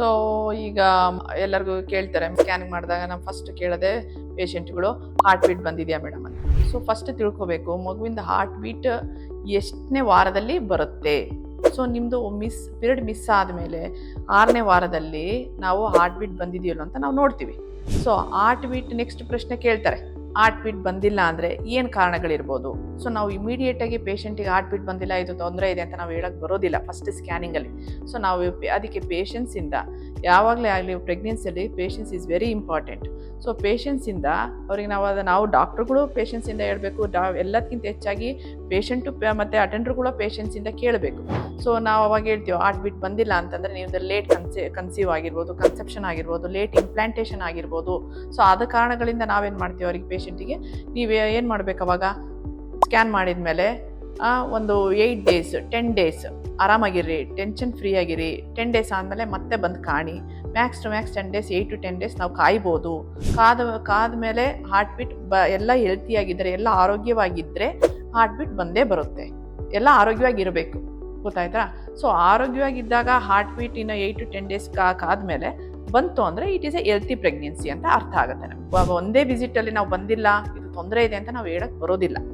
So ಈಗ ಎಲ್ಲರಿಗೂ ಕೇಳ್ತಾರೆ ಸ್ಕ್ಯಾನಿಂಗ್ ಮಾಡಿದಾಗ ನಾವು ಫಸ್ಟ್ ಕೇಳದೆ ಪೇಷಂಟ್ಗಳು ಹಾರ್ಟ್ ಬೀಟ್ ಬಂದಿದೆಯಾ ಮೇಡಮ್ ಅಂತ. ಸೊ ಫಸ್ಟ್ ತಿಳ್ಕೊಬೇಕು, ಮಗುವಿಂದ ಹಾರ್ಟ್ ಬೀಟ್ ಎಷ್ಟನೇ ವಾರದಲ್ಲಿ ಬರುತ್ತೆ? ಸೊ ನಿಮ್ಮದು ಮಿಸ್ ಪಿರಿಯಡ್ ಮಿಸ್ ಆದಮೇಲೆ ಆರನೇ ವಾರದಲ್ಲಿ ನಾವು ಹಾರ್ಟ್ ಬೀಟ್ ಬಂದಿದೆಯಲ್ಲ ಅಂತ ನಾವು ನೋಡ್ತೀವಿ. ಸೊ ಹಾರ್ಟ್ ಬೀಟ್ ನೆಕ್ಸ್ಟ್ ಪ್ರಶ್ನೆ ಕೇಳ್ತಾರೆ. ಹಾರ್ಟ್ ಬೀಟ್ ಬಂದಿಲ್ಲ ಅಂದರೆ ಏನು ಕಾರಣಗಳಿರ್ಬೋದು? ಸೊ ನಾವು ಇಮಿಡಿಯೇಟಾಗಿ ಪೇಷಂಟಿಗೆ ಹಾರ್ಟ್ ಬೀಟ್ ಬಂದಿಲ್ಲ, ಇದು ತೊಂದರೆ ಇದೆ ಅಂತ ನಾವು ಹೇಳಕ್ಕೆ ಬರೋದಿಲ್ಲ ಫಸ್ಟ್ ಸ್ಕ್ಯಾನಿಂಗಲ್ಲಿ ಸೊ ನಾವು ಅದಕ್ಕೆ ಪೇಷನ್ಸಿಂದ ಯಾವಾಗಲೇ ಆಗಲಿ ಪ್ರೆಗ್ನೆನ್ಸಿಯಲ್ಲಿ patience is very important so ಪೇಷನ್ಸಿಂದ ಅವ್ರಿಗೆ ನಾವು ಅದು, ನಾವು ಡಾಕ್ಟ್ರುಗಳು ಪೇಷನ್ಸಿಂದ ಹೇಳಬೇಕು. ಡಾ ಎಲ್ಲದಕ್ಕಿಂತ ಹೆಚ್ಚಾಗಿ ಪೇಷಂಟು ಮತ್ತು ಅಟೆಂಡ್ರುಗಳು ಪೇಷನ್ಸಿಂದ ಕೇಳಬೇಕು. ಸೊ ನಾವು ಅವಾಗ ಹೇಳ್ತೀವಿ ಹಾರ್ಟ್ ಬೀಟ್ ಬಂದಿಲ್ಲ ಅಂತಂದರೆ ನೀವು ಲೇಟ್ ಕನ್ಸಿ ಕನ್ಸೀವ್ ಆಗಿರ್ಬೋದು ಕನ್ಸೆಪ್ಷನ್ ಆಗಿರ್ಬೋದು ಲೇಟ್ ಇಂಪ್ಲಾಂಟೇಷನ್ ಆಗಿರ್ಬೋದು. ಸೊ ಆದ ಕಾರಣಗಳಿಂದ ನಾವೇನು ಮಾಡ್ತೀವಿ ಅವ್ರಿಗೆ ಪೇಷಂಟಿಗೆ ನೀವು ಏನು ಮಾಡಬೇಕು ಅವಾಗ? ಸ್ಕ್ಯಾನ್ ಮಾಡಿದ ಮೇಲೆ ಒಂದು ಏಯ್ಟ್ ಡೇಸ್ ಟೆನ್ ಡೇಸ್ ಆರಾಮಾಗಿರ್ರಿ ಟೆನ್ಷನ್ ಫ್ರೀ ಆಗಿರಿ. ಟೆನ್ ಡೇಸ್ ಆದಮೇಲೆ ಮತ್ತೆ ಬಂದು ಕಾಣಿ. Max to max ten days eight to ten days ನಾವು ಕಾಯ್ಬೋದು. ಕಾದ ಕಾದ ಮೇಲೆ ಹಾರ್ಟ್ ಬೀಟ್ ಬ, ಎಲ್ಲ ಹೆಲ್ತಿಯಾಗಿದ್ದರೆ ಎಲ್ಲ ಆರೋಗ್ಯವಾಗಿದ್ದರೆ ಹಾರ್ಟ್ ಬೀಟ್ ಬಂದೇ ಬರುತ್ತೆ. ಎಲ್ಲ ಆರೋಗ್ಯವಾಗಿರಬೇಕು. ಗೊತ್ತಾಯ್ತಾ? ಸೊ ಆರೋಗ್ಯವಾಗಿದ್ದಾಗ ಹಾರ್ಟ್ ಬೀಟ್ ಇನ್ನು ಏಯ್ಟ್ ಟು ಟೆನ್ ಡೇಸ್ ಕಾ, ಕಾದ್ಮೇಲೆ ಬಂತು ಅಂದರೆ it is a healthy pregnancy ಅಂತ ಅರ್ಥ ಆಗುತ್ತೆ ನಮ್ಗೆ. ಒಂದೇ ವಿಸಿಟಲ್ಲಿ ನಾವು ಬಂದಿಲ್ಲ, ಇದು ತೊಂದರೆ ಇದೆ ಅಂತ ನಾವು ಹೇಳಕ್ಕೆ ಬರೋದಿಲ್ಲ.